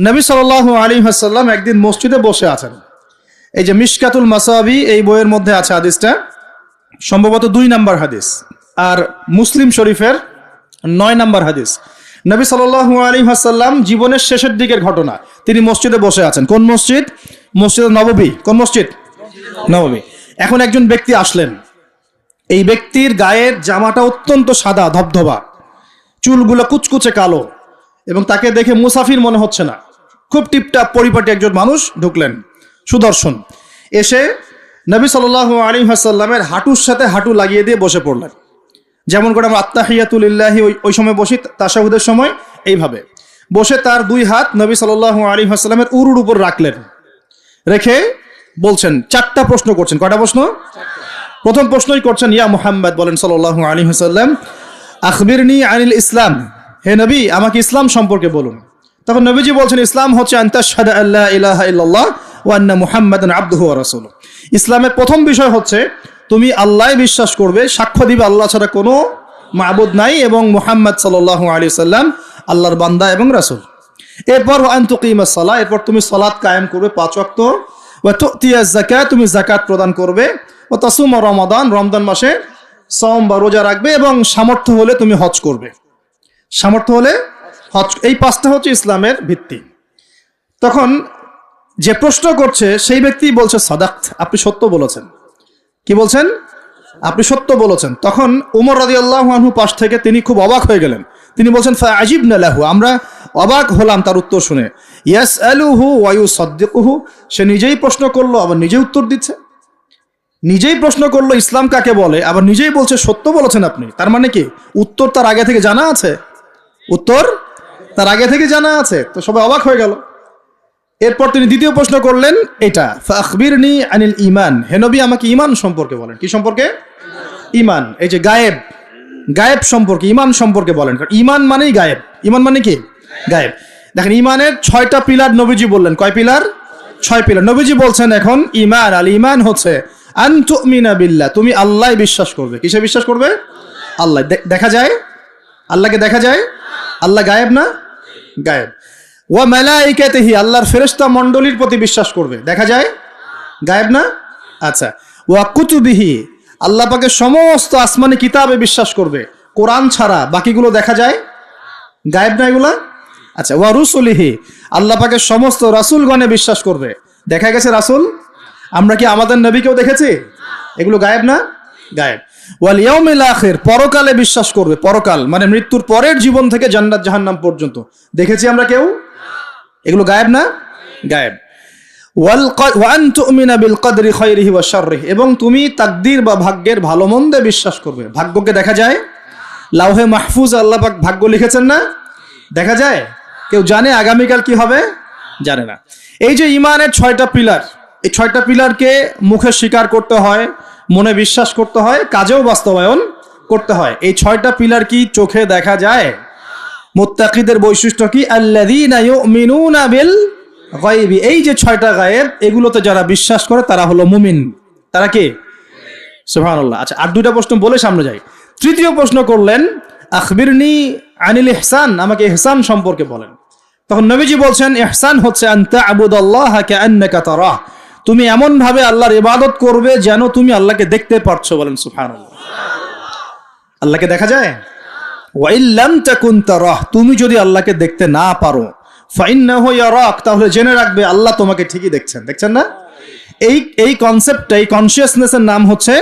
নবী সাল আলী হাসাল্লাম একদিন মসজিদে বসে আছেন। এই যে মিশকাতুল মাসাবি, এই বইয়ের মধ্যে আছে হাদিসটা। সম্ভবত দুই নাম্বার হাদিস। আর মুসলিম শরীফের নয় নাম্বার হাদিস। নবী সাল আলী হাসাল্লাম জীবনের শেষের দিকের ঘটনা। তিনি মসজিদে বসে আছেন। কোন মসজিদ? মসজিদ নববী। কোন মসজিদ? নববী। এখন একজন ব্যক্তি আসলেন। এই ব্যক্তির গায়ের জামাটা অত্যন্ত সাদা, ধবধবা। চুলগুলো কুচকুচে কালো। এবং তাকে দেখে মুসাফির মনে হচ্ছে না। খুব টিপটাপ পরিপাটি একজন মানুষ ঢুকলেন। সুদর্শন। এসে নবী সাল আলী হাসাল্লামের হাঁটুর সাথে হাঁটু লাগিয়ে দিয়ে বসে পড়লেন। যেমন করে আমরা আত্মাহিয়াতুলিল্লাহি ওই ওই সময় বসি তাসাহুদের সময় এইভাবে। বসে তার দুই হাত নবী সাল আলী হাসাল্লামের উরুর উপর রাখলেন। রেখে বলছেন, চারটা প্রশ্ন করছেন। কয়টা প্রশ্ন? প্রথম প্রশ্নই করছেন, ইয়া মুহাম্মদ, বলেন সাল্লাহ আলী হাসাল্লাম আখবিরনি আনিল ইসলাম। হে নবী, আমাকে ইসলাম সম্পর্কে বলুন। তখন নবীজি বলছেন, ইসলাম হচ্ছে আন্তাশহাদ আল্লাহ ইলাহা ইসলামের প্রথম বিষয় হচ্ছে, তুমি আল্লাহ বিশ্বাস করবে, সাক্ষ্য দিবে আল্লাহ ছাড়া কোনো মাবুদ নাই এবং মুহাম্মদ সাল্লাল্লাহু আলাইহি সাল্লাম আল্লাহর বান্দা এবং রাসূল। এরপর আন তুকিমাস সালাহ এরপর তুমি সালাত কায়েম করবে পাঁচ ওয়াক্ত। তুমি যাকাত প্রদান করবে। ও তাসুম রমাদান রমদান মাসে সম বা রোজা রাখবে এবং সামর্থ্য হলে তুমি হজ করবে। সামর্থ্য হলে হজ, এই পাঁচটা হচ্ছে ইসলামের ভিত্তি। তখন যে প্রশ্ন করছে, সেই ব্যক্তি বলছে সাদাক্ত আপনি সত্য বলেছেন। কি বলছেন? আপনি সত্য বলেছেন। তখন উমর রাজি আল্লাহু পাশ থেকে তিনি খুব অবাক হয়ে গেলেন। তিনি বলছেন আজিব নালাহু আমরা অবাক হলাম তার উত্তর শুনে। ইয়াস আলুহু ওয়ায়ু সদ্দিকুহু সে নিজেই প্রশ্ন করল, আবার নিজেই উত্তর দিচ্ছে। নিজেই প্রশ্ন করল, ইসলাম কাকে বলে? আবার নিজেই বলছে, সত্য বলেছেন আপনি। তার মানে কি? উত্তর তার আগে থেকে জানা আছে? উত্তর তার আগে থেকে জানা আছে, তো সবাই অবাক হয়ে গেল। এরপর তিনি দ্বিতীয় প্রশ্ন করলেন এটা আখবিরনি আনিল ইমান হেনবি আমাকে ইমান সম্পর্কে বলেন। কি সম্পর্কে? ইমান এই যে গায়েব গায়েব সম্পর্কে ইমান সম্পর্কে বলেন। কারণ ইমান মানেই গায়েব। ইমান মানে কি? গায়েব। দেখেন ইমানের ছয়টা পিলার নবীজি বললেন। কয় পিলার? ছয় পিলার। নবীজি বলছেন এখন ইমান আল ইমান হচ্ছে বিল্লাহ। তুমি আল্লাহ বিশ্বাস করবে। কিসে বিশ্বাস করবে? আল্লাহ। দেখা যায়? আল্লাহকে দেখা যায়? আল্লাহ গায়েব না? গায়েব। ওয়া মালাইকাতিহি, আল্লাহর ফেরেশতা মণ্ডলীর প্রতি বিশ্বাস করবে। দেখা যায়? গায়েব না? আচ্ছা। ওয়া কুতুবিহি, আল্লাহ পাকে সমস্ত আসমানি কিতাবে বিশ্বাস করবে। কোরআন ছাড়া বাকিগুলো দেখা যায়? গায়েব না এগুলা? আচ্ছা। ওয়া রুসুলিহি, আল্লাহ পাকে সমস্ত রাসূলগণে বিশ্বাস করবে। দেখা গেছে রাসূল? আমরা কি আমাদের নবীকেও দেখেছি? এগুলো গায়েব না? গায়েব। ওয়াল ইয়াউমিল আখির পরকালে বিশ্বাস করবে পরকাল মানে মৃত্যুর পরের জীবন থেকে জান্নাত জাহান্নাম পর্যন্ত। দেখেছি আমরা কেউ? এগুলো গায়েব না? গায়েব। এবং তুমি তাকদীর বা ভাগ্যের ভালো মন্দে বিশ্বাস করবে। ভাগ্যকে দেখা যায়? লাউহে মাহফুজ আল্লাহ ভাগ্য লিখেছেন না? দেখা যায়? কেউ জানে আগামীকাল কি হবে? জানে না। এই যে ইমানের ছয়টা পিলার এই ছয়টা পিলারকে মুখে স্বীকার করতে হয় মনে বিশ্বাস করতে হয়, কাজেও বাস্তবায়ন করতে হয়। এই ছয়টা পিলার কি চোখে দেখা যায়? মুত্তাকিদের বৈশিষ্ট্য কি? গায়বি। এই যে ছয়টা গায়েব, এগুলোতে যারা বিশ্বাস করে, তারা হলো মুমিন। তারা কি? সুবহানাল্লাহ। আচ্ছা আর দুইটা প্রশ্ন বলে সামনে যাই। তৃতীয় প্রশ্ন করলেন, আখবিরনি আনিল ইহসান, আমাকে ইহসান সম্পর্কে বলেন। তখন নবীজি বলছেন, ইহসান হচ্ছে আনতা আবুদাল্লাহ তারাহ। তুমি এমন ভাবে আল্লাহর ইবাদত করবে যেন তুমি আল্লাহকে দেখতে পারছ বলেন, সুবহানাল্লাহ। আল্লাহকে দেখা যায়? তুমি যদি আল্লাহকে দেখতে না পারো তাহলে জেনে রাখবে আল্লাহ তোমাকে ঠিকই দেখছেন। দেখছেন না? এই এই কনসেপ্টটা এই কনসিয়াসনেসের নাম হচ্ছে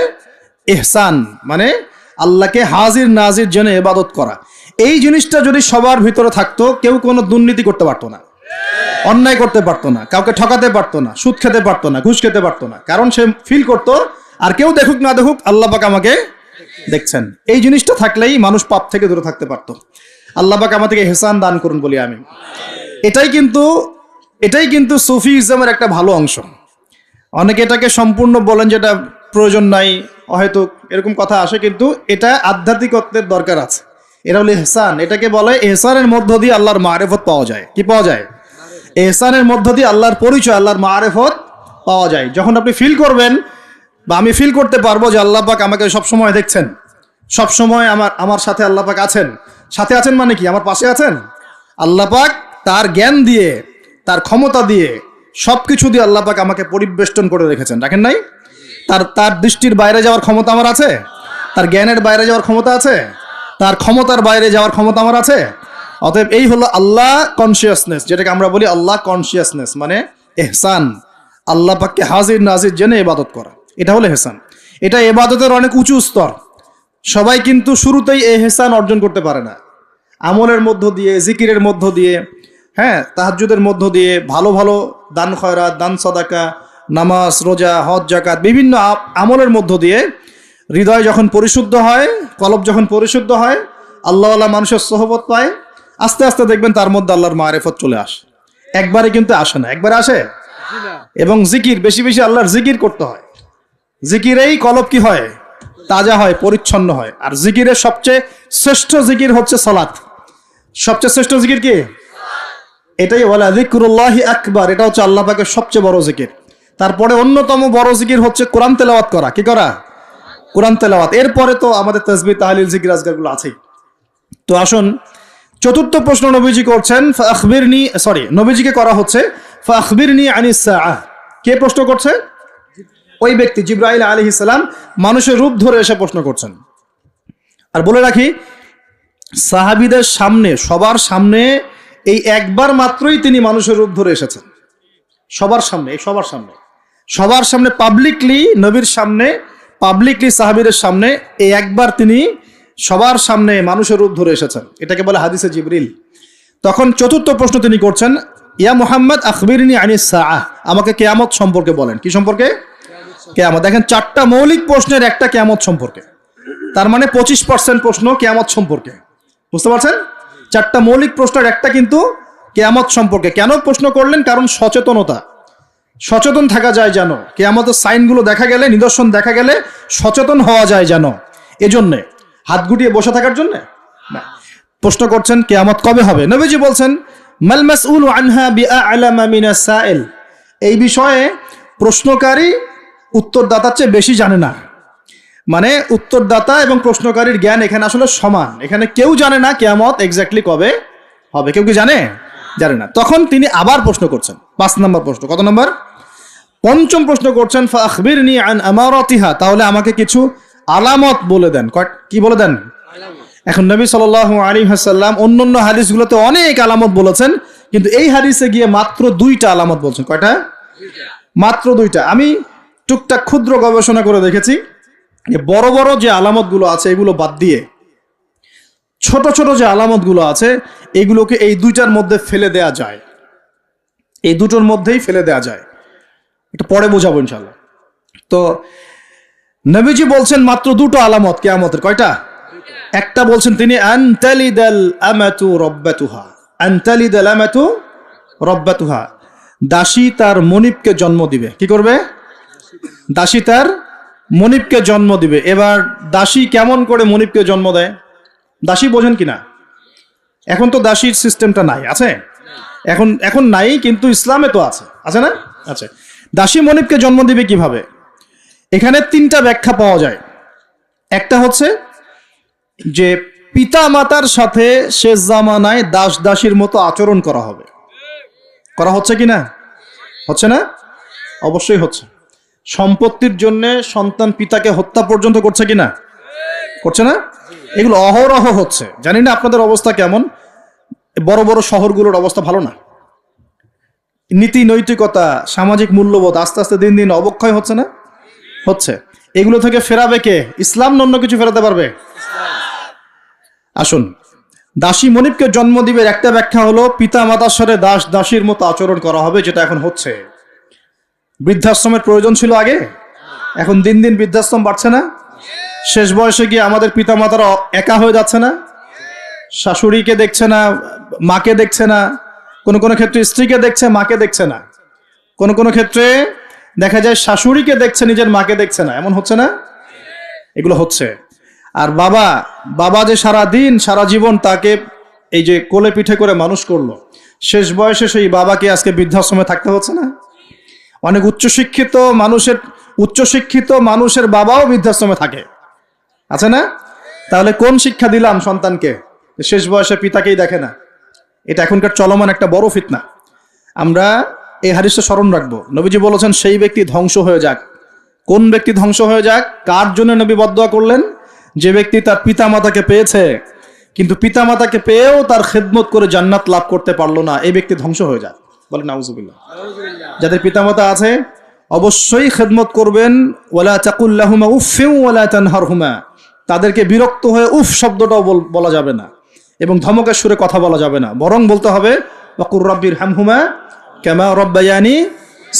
ইহসান মানে আল্লাহকে হাজির নাজির জন্য ইবাদত করা। এই জিনিসটা যদি সবার ভিতরে থাকতো, কেউ কোনো দুর্নীতি করতে পারতো না। অন্যায় করতে পারতো না, কাউকে ঠকাতে পারতো না, সুদ খেতে পারতো না, ঘুষ খেতে পারতো না। কারণ সে ফিল করতো, আর কেউ দেখুক না দেখুক, আল্লাহ পাক আমাকে দেখছেন। এই জিনিসটা থাকলেই মানুষ পাপ থেকে দূরে থাকতে পারতো। আল্লাহ পাক আমাদেরকে হেসান দান করুন বলি আমি এটাই কিন্তু এটাই কিন্তু সুফি ইসলামের একটা ভালো অংশ। অনেকে এটাকে সম্পূর্ণ বলেন যেটা প্রয়োজন নাই হয়তো এরকম কথা আসে, কিন্তু এটা আধ্যাত্মিকত্বের দরকার আছে। এটা হলো এহসান। এটাকে বলে এহসানের মধ্য দিয়ে আল্লাহর মারেফত পাওয়া যায়। কি পাওয়া যায়? এহসানের মধ্য দিয়ে আল্লাহর পরিচয়, আল্লাহর মারেফত পাওয়া যায়। যখন আপনি ফিল করবেন বা আমি ফিল করতে পারব যে আল্লাহ পাক আমাকে সব সময় দেখছেন সব সময় আমার আমার সাথে আল্লাহ পাক আছেন। সাথে আছেন মানে কি? আমার পাশে আছেন? আল্লাহ পাক তার জ্ঞান দিয়ে, তার ক্ষমতা দিয়ে সবকিছু দিয়ে আল্লাহ পাক আমাকে পরিবেষ্টন করে রেখেছেন। রাখেন নাই? তার তার দৃষ্টির বাইরে যাওয়ার ক্ষমতা আমার আছে? তার জ্ঞানের বাইরে যাওয়ার ক্ষমতা আছে? তার ক্ষমতার বাইরে যাওয়ার ক্ষমতা আমার আছে? অতএব এই হলো আল্লাহ কনসিয়াসনেস যেটাকে আমরা বলি আল্লাহ কনসিয়াসনেস মানে এহসান। আল্লাহ পাককে হাজির নাজির জেনে ইবাদত করা। এটা হলো এহসান। এটা এবাদতের অনেক উঁচু স্তর। সবাই কিন্তু শুরুতেই এহসান অর্জন করতে পারে না। আমলের মধ্য দিয়ে, জিকিরের মধ্য দিয়ে হ্যাঁ তাহাজ্জুদের মধ্য দিয়ে ভালো ভালো দান খয়রাত, দান সদাকা, নামাজ, রোজা, হজ জাকাত বিভিন্ন আমলের মধ্য দিয়ে হৃদয় যখন পরিশুদ্ধ হয়, কলব যখন পরিশুদ্ধ হয় আল্লাহ আল্লাহ মানুষের সহবত পায় আস্তে আস্তে দেখবেন তার মধ্যে আল্লাহর মারেফত চলে আসে। একবারে কিন্তু আসে না। একবারে আসে? এবং জিকির, বেশি বেশি আল্লাহর জিকির করতে হয়। জিকিরেই কলব কি হয়? তাজা হয়, পরিচ্ছন্ন হয়। আর জিকিরের সবচেয়ে শ্রেষ্ঠ জিকির হচ্ছে সালাত। সবচেয়ে শ্রেষ্ঠ জিকির কি? এটাই বলে জিক্রুল্লাহ আকবার। এটা হচ্ছে আল্লাহ পাকের সবচেয়ে বড় জিকির। তারপরে অন্যতম বড় জিকির হচ্ছে কোরআন তেলাওয়াত করা। কি করা? কোরআন তেলাওয়াত। এরপরে তো আমাদের তসবি তাহলিল, জিকির, আজগারগুলো আছেই। তো আসুন চতুর্থ প্রশ্ন নবীজি করছেন আখবিরনি সরি, নবীজিকে করা হচ্ছে আখবিরনি আনিস কে প্রশ্ন করছে? ওই ব্যক্তি, জিব্রাইল আলী ইসলাম মানুষের রূপ ধরে এসে প্রশ্ন করছেন। আর বলে রাখি, সাহাবিদের সামনে, সবার সামনে, এই একবার মাত্রই তিনি মানুষের রূপ ধরে এসেছেন। সবার সামনে, এই সবার সামনে। সবার সামনে পাবলিকলি নবীর সামনে পাবলিকলি সাহাবিদের সামনে, এই একবার তিনি সবার সামনে মানুষের রূপ ধরে এসেছেন। এটাকে বলে হাদিসে জিবরিল। তখন চতুর্থ প্রশ্ন তিনি করছেন, ইয়া মুহাম্মদ, আখবিরনি আনিস সাআহ। আমাকে কেয়ামত সম্পর্কে বলেন। কি সম্পর্কে? কেয়ামত। দেখেন, চারটা মৌলিক প্রশ্নের একটা কেয়ামত সম্পর্কে। তার মানে পঁচিশ পার্সেন্ট প্রশ্ন কেয়ামত সম্পর্কে। বুঝতে পারছেন? চারটা মৌলিক প্রশ্নের একটা কিন্তু কেয়ামত সম্পর্কে। কেন প্রশ্ন করলেন? কারণ সচেতনতা। সচেতন থাকা যায় যেন। কেয়ামতের সাইনগুলো দেখা গেলে, নিদর্শন দেখা গেলে সচেতন হওয়া যায় যেন। এজন্যে হাত গুটিয়ে বসে থাকার জন্য? না। প্রশ্ন করছেন, কেয়ামত কবে হবে? নবীজি বলছেন সাইল। এই বিষয়ে প্রশ্নকারী উত্তরদাতার চেয়ে বেশি জানে না। মানে উত্তরদাতা এবং প্রশ্নকারীর জ্ঞান এখানে আসলে সমান। এখানে কেউ জানে না কেয়ামত এক্স্যাক্টলি কবে হবে। কেউ কি জানে? জানে না। তখন তিনি আবার প্রশ্ন করছেন। পাঁচ নম্বর প্রশ্ন। কত নম্বর? পঞ্চম প্রশ্ন করছেন, ফাখবিরনি আন আমারাতিহা। তাহলে আমাকে কিছু আলামত বলে দেন। কি বলে দেন? এখন নবী সাল আলী হাসাল্লাম অন্য অন্য হাদিসগুলোতে অনেক আলামত বলেছেন, কিন্তু এই হাদিসে গিয়ে মাত্র দুইটা আলামত বলছেন। কয়টা? মাত্র দুইটা। আমি টুকটাক ক্ষুদ্র গবেষণা করে দেখেছি যে বড় বড় যে আলামতগুলো আছে, এগুলো বাদ দিয়ে ছোট ছোট যে আলামতগুলো আছে, এগুলোকে এই দুইটার মধ্যে ফেলে দেয়া যায়। এই দুটোর মধ্যেই ফেলে দেয়া যায়। এটা পরে বোঝাবো ইনশাল্লাহ তো নবীজি বলছেন মাত্র দুটো আলামত কেয়ামতের, কয়টা? একটা বলছেন তিনি দাসী তার মনিবকে জন্ম দিবে। কি করবে? দাসী তার মনিবকে জন্ম দিবে। এবার দাসী কেমন করে মনিবকে জন্ম দেয়? দাসী বোঝেন কিনা? এখন তো দাসীর সিস্টেমটা নাই, আছে? এখন এখন নাই, কিন্তু ইসলামে তো আছে। আছে না? আছে। দাসী মনিবকে জন্ম দিবে কীভাবে? এখানে তিনটা ব্যাখ্যা পাওয়া যায়। একটা হচ্ছে যে পিতা মাতার সাথে শেষ জামানায় দাস দাসীর মতো আচরণ করা হবে। করা হচ্ছে কি না? হচ্ছে না? অবশ্যই হচ্ছে। সম্পত্তির জন্য সন্তান পিতাকে হত্যা পর্যন্ত করছে কি না? করছে না? এগুলো অহরহ হচ্ছে। জানি না আপনাদের অবস্থা কেমন। বড় বড় শহরগুলোর অবস্থা ভালো না। নীতি নৈতিকতা সামাজিক মূল্যবোধ আস্তে আস্তে দিন দিন অবক্ষয় হচ্ছে না। হচ্ছে। এগুলো থেকে ফেরাবে কে? ইসলাম অন্য কিছু ফেরাতে পারবে? আসুন। দাসী মনিবকে জন্ম দিবে একটা ব্যাখ্যা হলো পিতা মাতার সাথে দাস দাসীর মতো আচরণ করা হবে, যেটা এখন হচ্ছে। বৃদ্ধাশ্রমের প্রয়োজন ছিল আগে? এখন দিন দিন বৃদ্ধাশ্রম বাড়ছে না? শেষ বয়সে গিয়ে আমাদের পিতা মাতারা একা হয়ে যাচ্ছে না? শাশুড়িকে দেখছে না, মাকে দেখছে না, কোনো কোনো ক্ষেত্রে স্ত্রীকে দেখছে, মাকে দেখছে না। কোনো কোনো ক্ষেত্রে দেখা যায় শাশুড়িকে দেখছে, নিজের মাকে দেখছে না। এমন হচ্ছে না? এগুলো হচ্ছে। আর বাবা বাবা যে সারা দিন সারা জীবন তাকে এই যে কোলে পিঠে করে মানুষ করল, শেষ বয়সে সেই বাবাকে আজকে বৃদ্ধাশ্রমে থাকতে হচ্ছে না? অনেক উচ্চশিক্ষিত মানুষের উচ্চশিক্ষিত মানুষের বাবাও বৃদ্ধাশ্রমে থাকে। আছে না? তাহলে কোন শিক্ষা দিলাম সন্তানকে? শেষ বয়সে পিতাকেই দেখে না। এটা এখনকার চলমান একটা বড় ফিতনা। আমরা এই হাদিসটা স্মরণ রাখব। নবীজি বলেছেন, সেই ব্যক্তি ধ্বংস হয়ে যাক। কোন ব্যক্তি ধ্বংস হয়ে যাক? কার জন্য নবী বদয়া করলেন? যে ব্যক্তি তার পিতামাতাকে পেয়েছে, কিন্তু পিতামাতাকে পেয়েও তার খেদমত করে জান্নাত লাভ করতে পারল না। এই ব্যক্তি ধ্বংস হয়ে যাক। বলেন, নাউজুবিল্লাহ। যাদের পিতামাতা আছে, অবশ্যই খেদমত করবেন। ওয়ালা চাকুল্লাহুমা উফেউ ওয়ালা তানহারহুমা। তাদেরকে বিরক্ত হয়ে উফ শব্দটাও বলা যাবে না। এবং ধমকের সুরে কথা বলা যাবে না। বরং বলতে হবে, ওয়াকুর রব্বির হামহুমা। কেমা রব্বায়ানি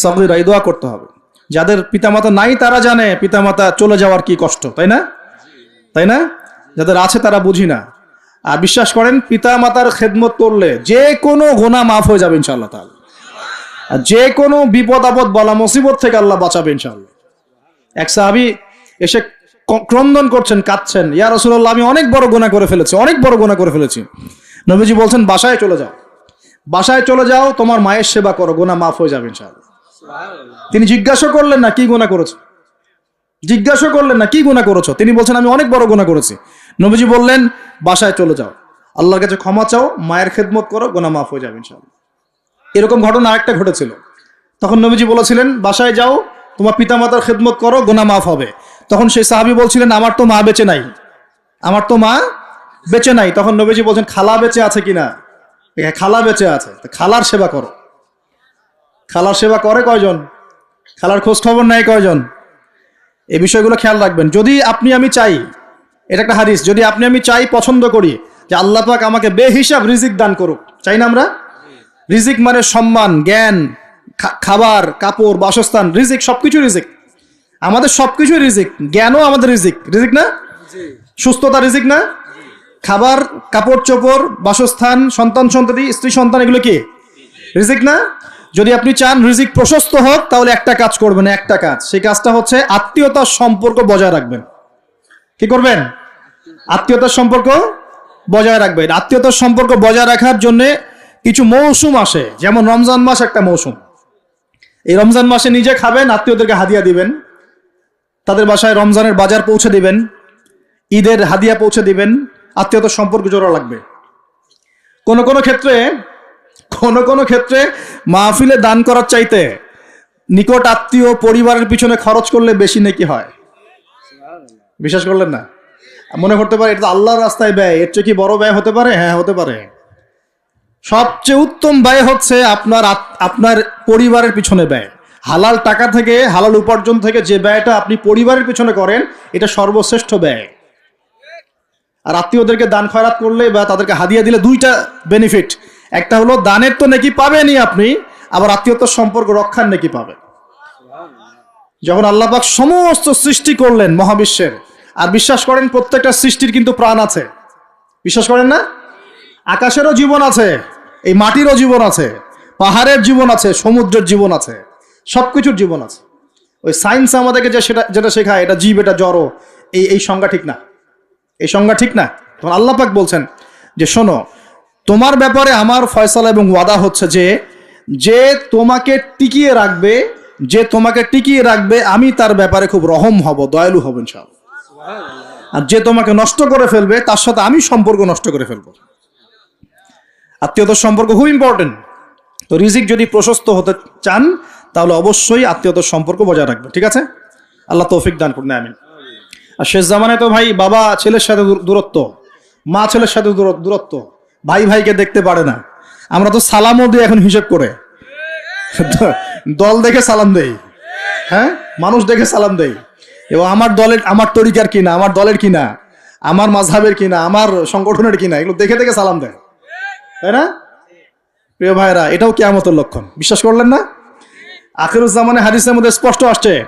সগিরা, এই দোয়া করতে হবে। যাদের পিতামাতা নাই, তারা জানে পিতামাতা চলে যাওয়ার কি কষ্ট, তাই না? তাই না? যাদের আছে, তারা বুঝি না। আর বিশ্বাস করেন পিতা মাতার খেদমত করলে যে কোনো গোনা মাফ হয়ে যাবে ইনশাআল্লাহ তাহলে আর যে কোনো বিপদ আপদ বলা মুসিবত থেকে আল্লাহ বাঁচাবে ইনশাল্লাহ এক সাহাবি এসে ক্রন্দন করছেন, কাঁদছেন, ইয়া রসুল্লাহ আমি অনেক বড় গোনা করে ফেলেছি, অনেক বড় গোনা করে ফেলেছি। নবীজি বলছেন, বাসায় চলে যাও। বাসায় চলে যাও, তোমার মায়ের সেবা করো গোনা মাফ হয়ে যাবে ইনশাআল্লাহ। তিনি জিজ্ঞাসা করলেন, না, কি গোনা করেছ? জিজ্ঞাসা করলেন, না, কি গুণা করেছ? তিনি বলছেন, আমি অনেক বড় গোনা করেছি। নবীজি বললেন, বাসায় চলে যাও। আল্লাহর কাছে ক্ষমা চাও, মায়ের খেদমত করো গোনা মাফ হয়ে যাবে ইনশাআল্লাহ। এরকম ঘটনা আরেকটা ঘটেছিল। তখন নবীজি বলেছিলেন, বাসায় যাও, তোমার পিতামাতার খেদমত করো গোনা মাফ হবে। তখন সেই সাহাবি বলছিলেন, আমার তো মা বেঁচে নাই। আমার তো মা বেঁচে নাই। তখন নবীজি বলছেন, খালা বেঁচে আছে কিনা? খালা বেঁচে আছে। তা খালার সেবা করো। খালার সেবা করে কয়জন? খালার খোঁজ খবর নেয় কয়জন? এই বিষয়গুলো খেয়াল রাখবেন। যদি আপনি আমি চাই এটা একটা হাদিস যদি আপনি আমি চাই পছন্দ করি যে আল্লাহ পাক আমাকে বেহিসাব রিজিক দান করুক চাই না আমরা? রিজিক মানে সম্মান জ্ঞান খাবার কাপড় বাসস্থান রিজিক সবকিছু রিজিক। আমাদের সবকিছু রিজিক জ্ঞানও আমাদের রিজিক। রিজিক না? সুস্থতা রিজিক না? খাবার, কাপড় চোপড়, বাসস্থান, সন্তান সন্ততি, স্ত্রী সন্তান, এগুলো কি? রিজিক না? যদি আপনি চান রিজিক প্রশস্ত হোক, তাহলে একটা কাজ করবেন, একটা কাজ। সেই কাজটা হচ্ছে আত্মীয়তার সম্পর্ক বজায় রাখবেন। কি করবেন? আত্মীয়তার সম্পর্ক বজায় রাখবেন। আত্মীয়তার সম্পর্ক বজায় রাখার জন্য কিছু মৌসুম আসে। যেমন রমজান মাস একটা মৌসুম। এই রমজান মাসে নিজে খাবেন, আত্মীয়দেরকে হাদিয়া দিবেন। তাদের বাসায় রমজানের বাজার পৌঁছে দিবেন। ঈদের হাদিয়া পৌঁছে দিবেন। আত্মীয়তার সম্পর্ক জোড়া লাগবে। কোন কোন ক্ষেত্রে, কোন কোন ক্ষেত্রে মাহফিলে দান করার চাইতে নিকট আত্মীয় পরিবারের পিছনে খরচ করলে বেশি নাকি হয়। বিশ্বাস করলেন না? মনে করতে পারে, এটা আল্লাহর রাস্তায় ব্যয়। এর চেয়ে কি বড় ব্যয় হতে পারে? হ্যাঁ হতে পারে। সবচেয়ে উত্তম ব্যয় হচ্ছে আপনার আপনার পরিবারের পিছনে ব্যয়। হালাল টাকা থেকে, হালাল উপার্জন থেকে যে ব্যয়টা আপনি পরিবারের পিছনে করেন, এটা সর্বশ্রেষ্ঠ ব্যয়। আর আত্মীয়দেরকে দান খয়রাত করলে বা তাদেরকে হাদিয়া দিলে দুইটা বেনিফিট একটা হলো দানের তো নাকি পাবেনই আপনি, আবার আত্মীয়তার সম্পর্ক রক্ষার নাকি পাবেন। যখন আল্লাহ পাক সমস্ত সৃষ্টি করলেন মহাবিশ্বের, আর বিশ্বাস করেন প্রত্যেকটা সৃষ্টির কিন্তু প্রাণ আছে। বিশ্বাস করেন না? আকাশেরও জীবন আছে, এই মাটিরও জীবন আছে, পাহাড়ের জীবন আছে, সমুদ্রের জীবন আছে, সবকিছুর জীবন আছে। ওই সায়েন্স আমাদেরকে যে সেটা, যেটা শেখায়, এটা জীব, এটা জড়ো, এই এই সংজ্ঞা ঠিক না। এই সংজ্ঞা ঠিক না? তখন আল্লাহ পাক বলছেন যে, শোনো, তোমার ব্যাপারে আমার ফয়সালা এবং ওয়াদা হচ্ছে যে যে তোমাকে টিকিয়ে রাখবে, যে তোমাকে টিকিয়ে রাখবে, আমি তার ব্যাপারে খুব রহম হব, দয়ালু হব ইনশাআল্লাহ। আর যে তোমাকে নষ্ট করে ফেলবে, তার সাথে আমি সম্পর্ক নষ্ট করে ফেলব। আত্মীয়তার সম্পর্ক খুব ইম্পর্টেন্ট তো রিজিক যদি প্রশস্ত হতে চান, তাহলে অবশ্যই আত্মীয়তার সম্পর্ক বজায় রাখবে ঠিক আছে? আল্লাহ তৌফিক দান করুন, আমিন। আর শেষ জামানায় তো ভাই বাবা ছেলের সাথে দূরত্ব, মা ছেলের সাথে দূর- দূরত্ব, ভাই ভাইকে দেখতে পারে না। আমরা তো সালামও দিই এখন হিসেব করে। দল দেখে সালাম দেই। হ্যাঁ? মানুষ দেখে সালাম দেই। এবং আমার দলের, আমার তরিকার কিনা আমার দলের কিনা আমার মাঝহাবের কিনা আমার সংগঠনের কিনা এগুলো দেখে দেখে সালাম দেয়। তাই না? প্রিয় ভাইরা এটাও কেয়ামতের লক্ষণ। বিশ্বাস করলেন না? আখিরুজ্জামানে হাদিসের মধ্যে স্পষ্ট আসছে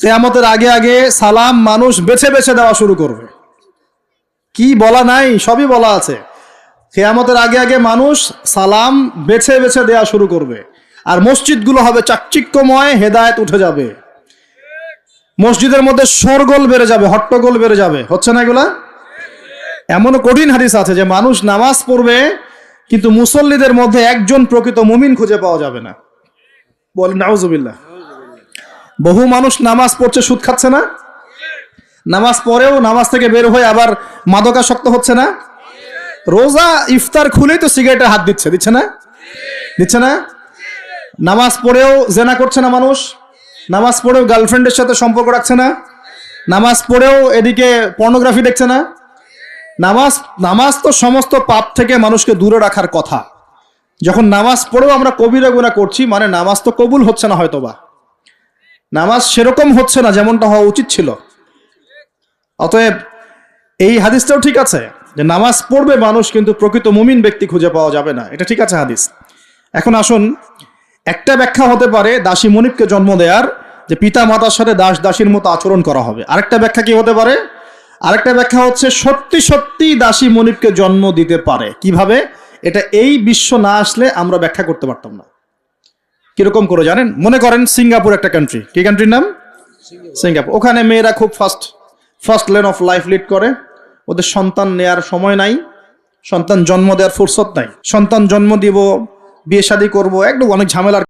কেয়ামতের আগে আগে সালাম মানুষ বেছে বেছে দেওয়া শুরু করবে। কি বলা নাই? সবই বলা আছে। কেয়ামতের আগে আগে মানুষ সালাম বেছে বেছে দেওয়া শুরু করবে। আর মসজিদগুলো হবে চাকচিক্যময়, হেদায়েত উঠে যাবে। মসজিদের মধ্যে শোরগোল বেড়ে যাবে, হট্টগোল বেড়ে যাবে। হচ্ছে না এগুলা? এমনও কঠিন হাদিস আছে যে মানুষ নামাজ পড়বে, কিন্তু মুসল্লিদের মধ্যে একজন প্রকৃত মুমিন খুঁজে পাওয়া যাবে না। বলেন, নাউজুবিল্লাহ। বহু মানুষ নামাজ পড়ছে, সুদ খাচ্ছে না? নামাজ পড়েও নামাজ থেকে বের হয়ে আবার মাদকাসক্ত হচ্ছে না? রোজা ইফতার খুলেই তো সিগারেটে হাত দিচ্ছে দিচ্ছে না? দিচ্ছে না? নামাজ পড়েও জেনা করছে না মানুষ? নামাজ পড়েও গার্লফ্রেন্ডের সাথে সম্পর্ক রাখছে না? নামাজ পড়েও এদিকে পর্নোগ্রাফি দেখছে না? নামাজ নামাজ তো সমস্ত পাপ থেকে মানুষকে দূরে রাখার কথা। যখন নামাজ পড়েও আমরা কবিরা গুণা করছি মানে নামাজ তো কবুল হচ্ছে না হয়তোবা। নামাজ সেরকম হচ্ছে না যেমনটা হওয়া উচিত ছিল। অতএব এই হাদিসটাও ঠিক আছে যে নামাজ পড়বে মানুষ কিন্তু প্রকৃত মুমিন ব্যক্তি খুঁজে পাওয়া যাবে না। এটা ঠিক আছে হাদিস। এখন আসুন, একটা ব্যাখ্যা হতে পারে দাসী মনিবকে জন্ম দেওয়ার যে পিতা মাতার সাথে দাস দাসীর মতো আচরণ করা হবে। আরেকটা ব্যাখ্যা কি হতে পারে? আরেকটা ব্যাখ্যা হচ্ছে, সত্যি সত্যি দাসী মনিবকে জন্ম দিতে পারে। কীভাবে? এটা এই বিশ্ব না আসলে আমরা ব্যাখ্যা করতে পারতাম না। কীরকম করে জানেন? মনে করেন সিঙ্গাপুর একটা কান্ট্রি কি কান্ট্রির নাম? সিঙ্গাপুর। ওখানে মেয়েরা খুব first first lane of life lead করে। ওদের সন্তান নেয়ার সময় নাই সন্তান জন্ম দেওয়ার ফুরসত নাই। সন্তান জন্ম দিব বিয়ে শাদি করব একদম অনেক ঝামেলার